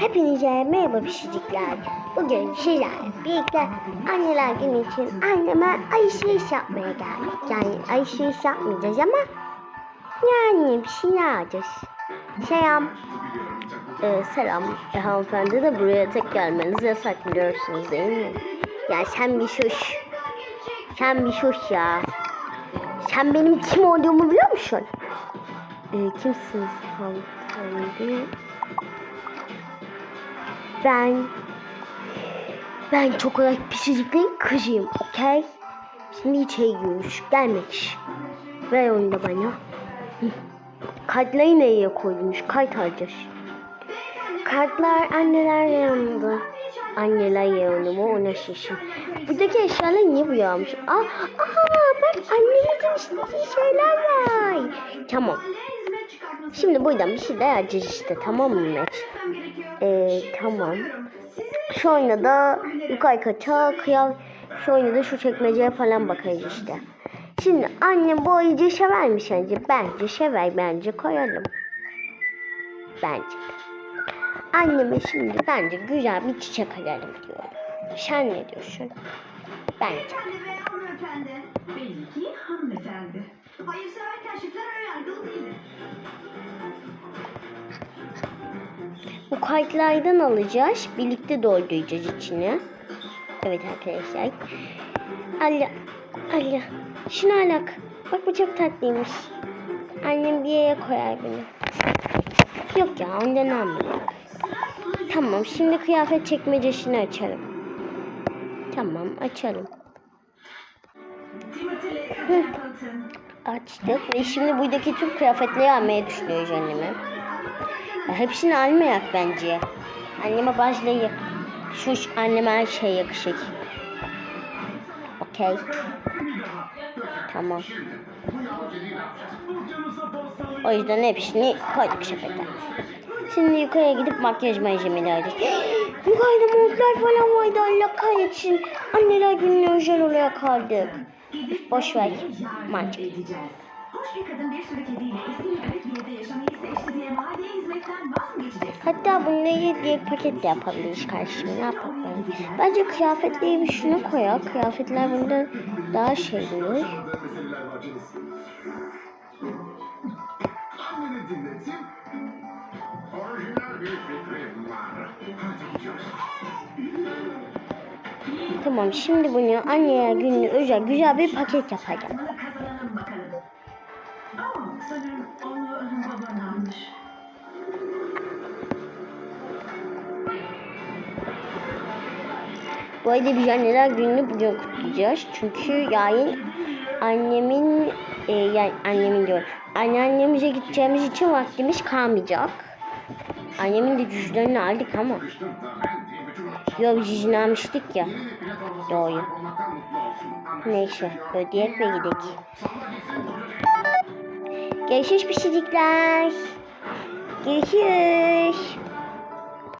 Hepinize merhaba pişirikler. Bugün sizlerle birlikte anneler günü için anneme alışveriş yapmaya geldik. Yani alışveriş yapmayacağız ama yani bir şeyler alacağız. Selam. Ee, selam. E, hanımefendi de buraya tek gelmeniz yasak biliyorsunuz değil mi? Ya sen bir sus. Sen bir sus ya. Sen benim kim olduğumu biliyor musun? Ee, kimsiniz hanımefendi? Ben ben çok olarak pişiriklerin kızıyım, okey? Şimdi içeri giriyormuş, gelmek. Ver onu bana. Kartları nereye koymuş? Kart alacağız. Kartlar anneler yanında. Anneler yanında mı ona şaşım. Buradaki eşyalar niye bu yağmış? Aa, aa bak annemizin istediği şeyler var. Tamam. Şimdi buradan bir şeyler alacağız işte tamam mı Met? Ee, tamam. Sonra da yukarı kata kıyar. Sonra da şu çekmeceye falan bakarız işte. Şimdi annem bu oyuncu sever mi sence? Bence sever. Bence koyalım. Bence. Anneme şimdi bence güzel bir çiçek alalım diyorum. Sen ne diyorsun? Bence. Belli ki hanımefendi. Hayırseverken çiftler önyargılı değildir. Bu kartlardan alacağız. Birlikte dolduracağız içine. Evet arkadaşlar. Allah. Allah. Şunu alak. Bak bu çok tatlıymış. Annem bir yere koyar bunu. Yok ya ondan almayalım. Tamam şimdi kıyafet çekmecesini açalım. Tamam açalım. Hı. Açtık ve şimdi buradaki tüm kıyafetleri almaya düşünüyoruz anneme. Hepsini almayak bence. Anneme bazıları şu anneme her şey yakışık. Okey. Tamam. O yüzden hepsini koyduk sepete. Şimdi yukarıya gidip makyaj malzemeleri alacağız. Yukarıda montlar falan vardı Allah kahretsin. Anneler gününe özel olarak kaldık. Boş ver. Mantık. Hoş bir kadın bir sürü kediyle eski mübarek bir evde yaşamayı seçti diye mahalleye hizmetten vaz mı? Hatta bunları bir paket de yapabiliriz kardeşim. Ne yapalım? Bence kıyafetleri bir şuna koyak. Kıyafetler bundan daha şey olur. Anneni dinletin. Orijinal bir fikrim var. Hadi gidiyoruz. Tamam şimdi bunu anneye günlü özel güzel bir paket yapacağım. Sanırım onu baban almış. Bu arada biz anneler gününü bugün kutlayacağız. Çünkü yarın annemin e, yani annemin diyor. Anneannemize gideceğimiz için vaktimiz kalmayacak. Annemin de cüzdanını aldık ama. Yok biz izin almıştık ya. Doğru. Neyse ödeyek ve gidelim. Görüşürüz pişirikler. Görüşürüz.